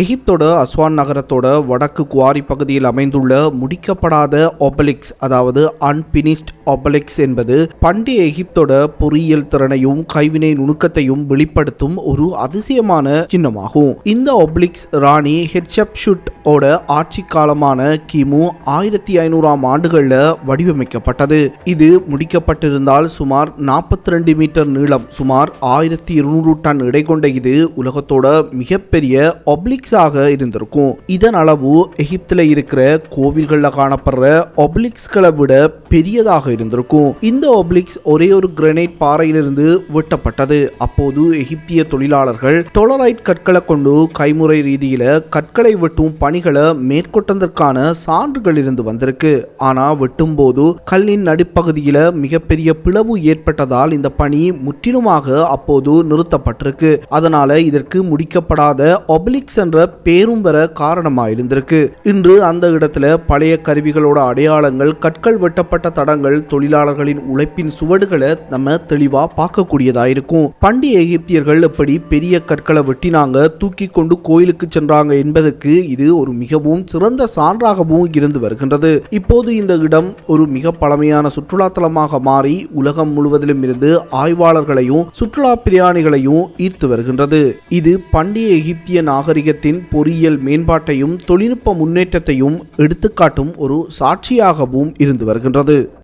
எகிப்தோட Azlan நகரத்தோட வடக்கு quarry பகுதியில் அமைந்துள்ள முடிக்கப்படாத ஒபலிக்ஸ் அதாவது அன்பினிஸ்ட் ஒபலிக்ஸ் என்பது பண்டைய எகிப்தோட பொறியியல் திறனையும் கைவினை நுணுக்கத்தையும் வெளிப்படுத்தும் ஒரு அதிசயமான சின்னமாகும். இந்த ஒப்ளிக்ஸ் ராணி ஹெட்சப்ஷுட் ஓட ஆட்சி காலமான கிமு ஆயிரத்தி ஐநூறாம் ஆண்டுகளில் வடிவமைக்கப்பட்டது. இது முடிக்கப்பட்டிருந்தால் சுமார் 42 மீட்டர் நீளம் சுமார் ஆயிரத்தி இருநூறு டன் எடை கொண்ட இது உலகத்தோட மிகப்பெரிய ஒப்ளிக்ஸாக இருந்திருக்கும். இதன் அளவு எகிப்தில் இருக்கிற கோவில்களில் காணப்படுற ஒப்ளிக்ஸ்களை விட பெரியதாக இருந்திருக்கும். இந்த ஒப்ளிக்ஸ் ஒரே ஒரு கிரனைட் பாறையிலிருந்து வெட்டப்பட்டது. அப்போது எகிப்திய தொழிலாளர்கள் டொலரைட் கற்களை கொண்டு கைமுறை ரீதியில கற்களை வெட்டும் பணிகளை மேற்கொண்டதற்கான சான்றுகள் இருந்து வந்திருக்கு. ஆனா வெட்டும் போது கல்லின் நடுப்பகுதியில மிகப்பெரிய பிளவு ஏற்பட்டதால் இந்த பணி முற்றிலுமாக அப்போது நிறுத்தப்பட்டிருக்கு. அதனால இதற்கு முடிக்கப்படாத ஒப்ளிக்ஸ் என்ற பேரும் பெற காரணமாக இருந்திருக்கு இன்று அந்த இடத்துல பழைய கருவிகளோட அடையாளங்கள் கற்கள் வெட்டப்பட்ட தடங்கள் தொழிலாளர்களின் உழைப்பின் சுவடுகளை நம்ம தெளிவா பார்க்கக்கூடியதா இருக்கும். பண்டைய எகிப்தியர்கள் எப்படி பெரிய கற்களை வெட்டினாங்க தூக்கி கொண்டு கோயிலுக்கு சென்றாங்க என்பதற்கு இது ஒரு மிகவும் சிறந்த சான்றாகவும் இருந்து வருகின்றது. இப்போது இந்த இடம் ஒரு மிக பழமையான சுற்றுலா தலமாக மாறி உலகம் முழுவதிலும் இருந்து ஆய்வாளர்களையும் சுற்றுலா பிரயாணிகளையும் ஈர்த்து வருகின்றது. இது பண்டைய எகிப்திய நாகரிகத்தின் பொறியியல் மேம்பாட்டையும் தொழில்நுட்ப முன்னேற்றத்தையும் எடுத்துக்காட்டும் ஒரு சாட்சியாகவும் இருந்து வருகின்றது.